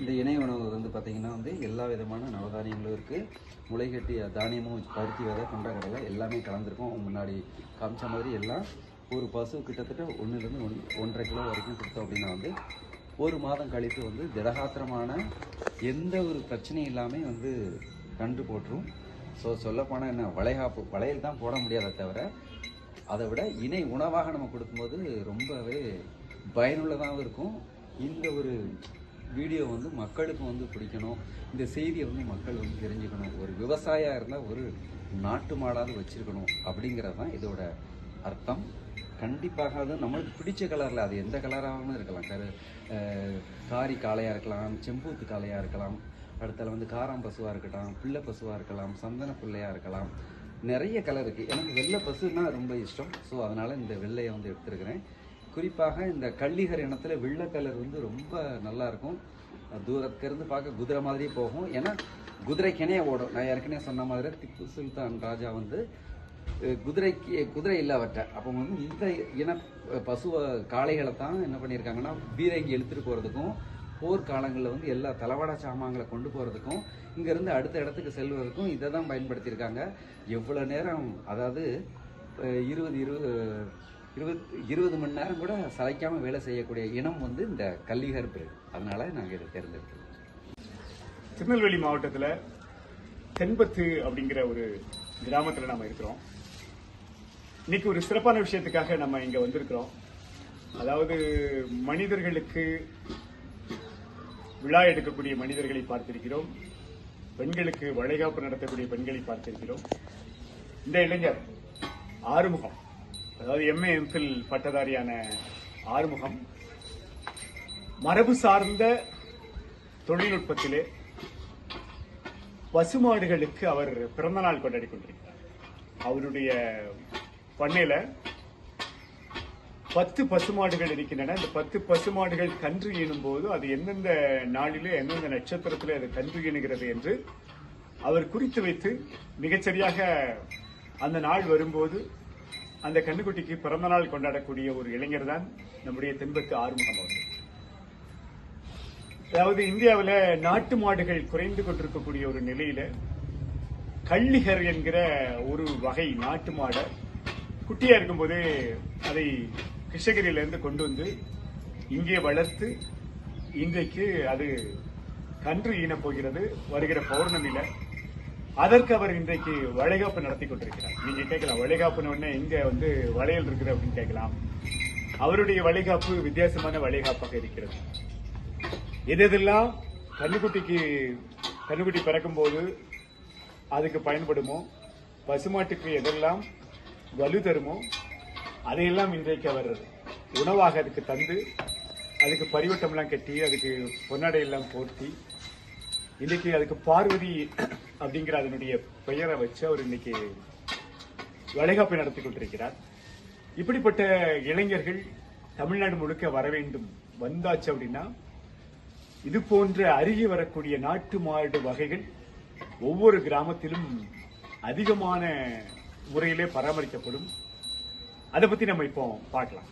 இந்த இணை உணவு வந்து பார்த்தீங்கன்னா வந்து எல்லா விதமான நவதானியங்களும் இருக்குது முளைகட்டி தானியமும் பருத்தி விதை கொண்டக்கடலை எல்லாமே கலந்துருக்கும். முன்னாடி காமிச்ச மாதிரி எல்லாம் ஒரு பசு கிட்டத்தட்ட ஒன்றுலேருந்து ஒன் ஒன்றரை கிலோ வரைக்கும் கொடுத்தோம் அப்படின்னா வந்து ஒரு மாதம் கழித்து வந்து திடகாத்திரமான எந்த ஒரு பிரச்சனையும் இல்லாமல் வந்து கண்டு போட்டுரும். ஸோ சொல்லப்போனால் என்ன வளைகாப்பு வளையல் தான் போட முடியாத தவிர அதை விட இணை உணவாக நம்ம கொடுக்கும்போது ரொம்பவே பயனுள்ளதாகவும் இருக்கும். இந்த ஒரு வீடியோ வந்து மக்களுக்கு வந்து பிடிக்கணும். இந்த செய்தியை வந்து மக்கள் வந்து தெரிஞ்சுக்கணும். ஒரு விவசாயியாக இருந்தால் ஒரு நாட்டு மாடாவது வச்சுருக்கணும் அப்படிங்கிறது தான் இதோட அர்த்தம். கண்டிப்பாக அது நம்மளுக்கு பிடிச்ச கலரில் அது எந்த கலராகவும் இருக்கலாம். கரு காரி காளையாக இருக்கலாம் செம்பூத்து காளையாக இருக்கலாம் அடுத்தால வந்து காராம் பசுவாக இருக்கட்டும் பிள்ளை பசுவாக இருக்கலாம் சந்தன பிள்ளையாக இருக்கலாம். நிறைய கலர் இருக்குது எனக்கு வெள்ளை பசுன்னா ரொம்ப இஷ்டம். ஸோ அதனால் இந்த வெள்ளையை வந்து எடுத்துருக்கிறேன். குறிப்பாக இந்த கள்ளிகர் இனத்தில் வெள்ளை கலர் வந்து ரொம்ப நல்லா இருக்கும். தூரத்துலேருந்து பார்க்க குதிரை மாதிரியே போகும். ஏன்னா குதிரை ஓடும். நான் ஏற்கனவே சொன்ன மாதிரி திப்பு சுல்தான் ராஜா வந்து குதிரைக்கு குதிரை இல்லை அப்போ வந்து இந்த இன பசுவ காளைகளை தான் என்ன பண்ணியிருக்காங்கன்னா பீரங்கி எழுத்துட்டு போகிறதுக்கும் போர்க்காலங்களில் வந்து எல்லா தளவாட சாமான்களை கொண்டு போகிறதுக்கும் இங்கேருந்து அடுத்த இடத்துக்கு செல்வதற்கும் இதை தான் பயன்படுத்தியிருக்காங்க. எவ்வளோ நேரம் அதாவது இருபது இருபது இருபத் இருபது மணி நேரம் கூட சளைக்காமல் வேலை செய்யக்கூடிய இனம் வந்து இந்த கல்லிகர் பேர். அதனால நாங்கள் இதை தேர்ந்தெடுக்கிறோம். திருநெல்வேலி மாவட்டத்தில் தென்பத்து அப்படிங்கிற ஒரு கிராமத்தில் நம்ம இருக்கிறோம். இன்னைக்கு ஒரு சிறப்பான விஷயத்துக்காக நம்ம இங்க வந்திருக்கிறோம். அதாவது மனிதர்களுக்கு விழா எடுக்கக்கூடிய மனிதர்களை பார்த்திருக்கிறோம். பெண்களுக்கு வளைகாப்பு நடத்தக்கூடிய பெண்களை பார்த்திருக்கிறோம். இந்த இளைஞர் ஆறுமுகம். அதாவது எம்ஏ எம்பில் பட்டதாரியான ஆறுமுகம் மரபு சார்ந்த தொழில்நுட்பத்திலே பசுமாடுகளுக்கு அவர் பிறந்த நாள் கொண்டாடி கொண்டிருக்கிறார். அவருடைய பண்ணையில பத்து பசுமாடுகள் இருக்கின்றன. இந்த பத்து பசுமாடுகள் கன்று ஈனும் போது அது எந்தெந்த நாளிலே எந்தெந்த நட்சத்திரத்திலே அது கன்று ஈனுகிறது என்று அவர் குறித்து வைத்து மிகச்சரியாக அந்த நாள் வரும்போது அந்த கண்ணுக்குட்டிக்கு பிறந்த நாள் கொண்டாடக்கூடிய ஒரு இளைஞர் தான் நம்முடைய தென்பத்து ஆறுமுகம் அவர்கள். அதாவது இந்தியாவில் நாட்டு மாடுகள் குறைந்து கொண்டிருக்கக்கூடிய ஒரு நிலையில கள்ளிகர் என்கிற ஒரு வகை நாட்டு மாடை குட்டியா இருக்கும்போது அதை கிருஷ்ணகிரியிலிருந்து கொண்டு வந்து இங்கே வளர்த்து இன்றைக்கு அது கன்று ஈனப் போகிறது. வருகிற பௌர்ணமியில அதற்கு அவர் இன்றைக்கு வளைகாப்பு நடத்தி கொண்டிருக்கிறார். நீங்க கேட்கலாம் வளைகாப்புன்னு உடனே இங்க வந்து வளையல் இருக்குது அப்படின்னு கேட்கலாம். அவருடைய வளைகாப்பு வித்தியாசமான வளைகாப்பாக இருக்கிறது. எது எதெல்லாம் கண்ணுக்குட்டிக்கு கண்ணுக்குட்டி பிறக்கும்போது அதுக்கு பயன்படுமோ பசுமாட்டுக்கு எதெல்லாம் வலு தருமோ அதையெல்லாம் இன்றைக்கு அவர் உணவாக அதுக்கு தந்து அதுக்கு பரிவட்டம்லாம் கட்டி அதுக்கு பொன்னாடையெல்லாம் போர்த்தி இன்னைக்கு அதுக்கு பார்வதி அப்படிங்கிற அதனுடைய பெயரை வச்சு அவர் இன்னைக்கு வளைகாப்பை நடத்தி கொண்டிருக்கிறார். இப்படிப்பட்ட இளைஞர்கள் தமிழ்நாடு முழுக்க வர வேண்டும். வந்தாச்சு அப்படின்னா இது போன்ற அருகி வரக்கூடிய நாட்டு மாடு வகைகள் ஒவ்வொரு கிராமத்திலும் அதிகமான முறையிலே பராமரிக்கப்படும். அதை பத்தி நம்ம இப்போ பார்க்கலாம்.